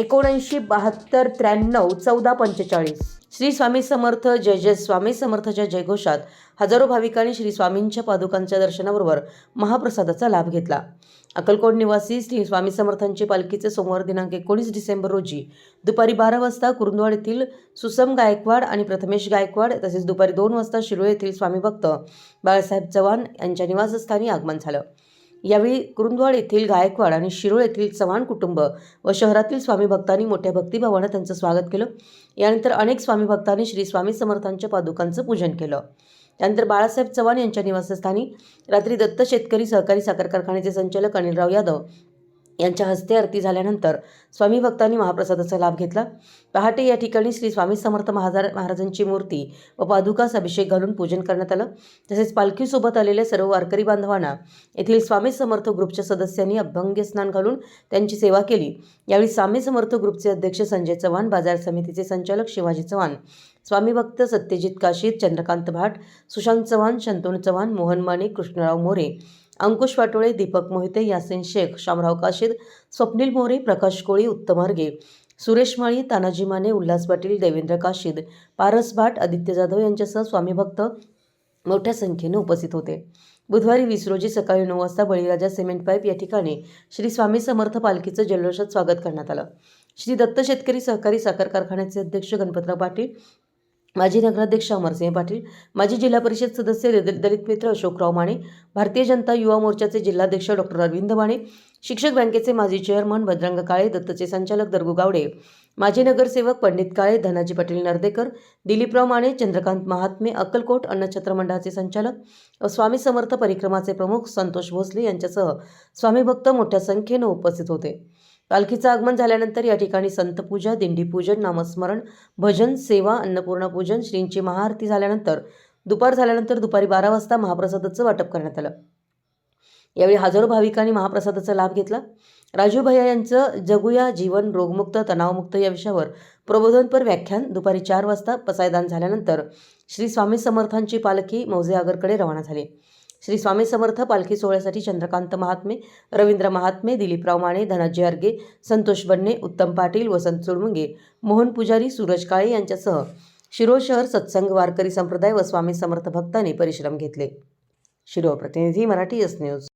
एकोणऐंशी बहात्तर त्र्याण्णव चौदा पंचेचाळीस. श्री स्वामी समर्थ जय जय स्वामी समर्थच्या जयघोषात हजारो भाविकांनी श्री स्वामींच्या पादुकांच्या दर्शनाबरोबर महाप्रसादाचा लाभ घेतला. अक्कलकोट निवासी श्री स्वामी समर्थांची पालखीचे सोमवार दिनांक एकोणीस डिसेंबर रोजी दुपारी बारा वाजता कुरुंदवाड येथील सुसम गायकवाड आणि प्रथमेश गायकवाड तसेच दुपारी दोन वाजता शिरोळ येथील स्वामी भक्त बाळासाहेब चव्हाण यांच्या निवासस्थानी आगमन झालं. यावेळी कुरुंदवाड येथील गायकवाड आणि शिरोळ येथील चव्हाण कुटुंब व शहरातील स्वामी भक्तांनी मोठ्या भक्तिभावानं त्यांचं स्वागत केलं. यानंतर अनेक स्वामी भक्तांनी श्री स्वामी समर्थांच्या पादुकांचं पूजन केलं. त्यानंतर बाळासाहेब चव्हाण यांच्या निवासस्थानी रात्री दत्त शेतकरी सहकारी साखर कारखान्याचे संचालक अनिलराव यादव यांच्या हस्ते आरती झाल्यानंतर स्वामी भक्तांनी महाप्रसादाचा लाभ घेतला. पहाटे या ठिकाणी श्री स्वामी समर्थ महाजार महाराजांची मूर्ती व पादुकास अभिषेक घालून पूजन करण्यात आलं. तसेच पालखीसोबत आलेल्या सर्व वारकरी बांधवांना येथील स्वामी समर्थ ग्रुपच्या सदस्यांनी अभ्यंग स्नान घालून त्यांची सेवा केली. यावेळी स्वामी समर्थ ग्रुपचे अध्यक्ष संजय चव्हाण बाजार समितीचे संचालक शिवाजी चव्हाण स्वामी भक्त सत्यजित काशीद चंद्रकांत भाट सुशांत चव्हाण शंतनू चव्हाण मोहन माने कृष्णराव मोरे अंकुश वाटोळे दीपक मोहिते यासिन शेख शामराव काशीद स्वप्नील मोरे प्रकाश कोळी उत्तम हरगे सुरेश माळी तानाजी माने उल्हास पाटील देवेंद्र काशीद पारस भाट आदित्य जाधव यांच्यासह स्वामी भक्त मोठ्या संख्येने उपस्थित होते. बुधवारी वीस रोजी सकाळी नऊ वाजता बळीराजा सिमेंट पाईप या ठिकाणी श्री स्वामी समर्थ पालखीचं जल्लोषात स्वागत करण्यात आलं. श्री दत्त शेतकरी सहकारी साखर कारखान्याचे अध्यक्ष गणपतराव पाटील माजी नगराध्यक्ष अमरसिंह पाटील माजी जिल्हा परिषद सदस्य दलित मित्र अशोकराव माने भारतीय जनता युवा मोर्चाचे जिल्हाध्यक्ष डॉक्टर अरविंद माने शिक्षक बँकेचे माजी चेअरमन बजरंग काळे दत्तचे संचालक दर्गू गावडे माजी नगरसेवक पंडित काळे धनाजी पाटील नर्देकर दिलीपराव माने चंद्रकांत महात्मे अक्कलकोट अन्नछत्र मंडळाचे संचालक स्वामी समर्थ परिक्रमाचे प्रमुख संतोष भोसले यांच्यासह स्वामी भक्त मोठ्या संख्येनं उपस्थित होते. पालखीचं आगमन झाल्यानंतर या ठिकाणी संतपूजा दिंडीपूजन नामस्मरण भजन सेवा अन्नपूर्णा पूजन श्रींची महाआरती झाल्यानंतर दुपार झाल्यानंतर दुपारी बारा वाजता महाप्रसादाचं वाटप करण्यात आलं. यावेळी हजारो भाविकांनी महाप्रसादाचा लाभ घेतला. राजू भैया यांचं जगुया जीवन रोगमुक्त तणावमुक्त या विषयावर प्रबोधनपर व्याख्यान दुपारी चार वाजता पसायदान झाल्यानंतर श्री स्वामी समर्थांची पालखी मौजे आगरकडे रवाना झाली. श्री स्वामी समर्थ पालखी सोहळ्यासाठी चंद्रकांत महात्मे रवींद्र महात्मे दिलीपराव माने धनाजी अर्गे संतोष बन्ने उत्तम पाटील वसंत चुडमुंगे मोहन पुजारी सूरज काळे यांच्यासह शिरोळ शहर सत्संग वारकरी संप्रदाय व स्वामी समर्थ भक्तांनी परिश्रम घेतले. शिरोळ प्रतिनिधी मराठी एस न्यूज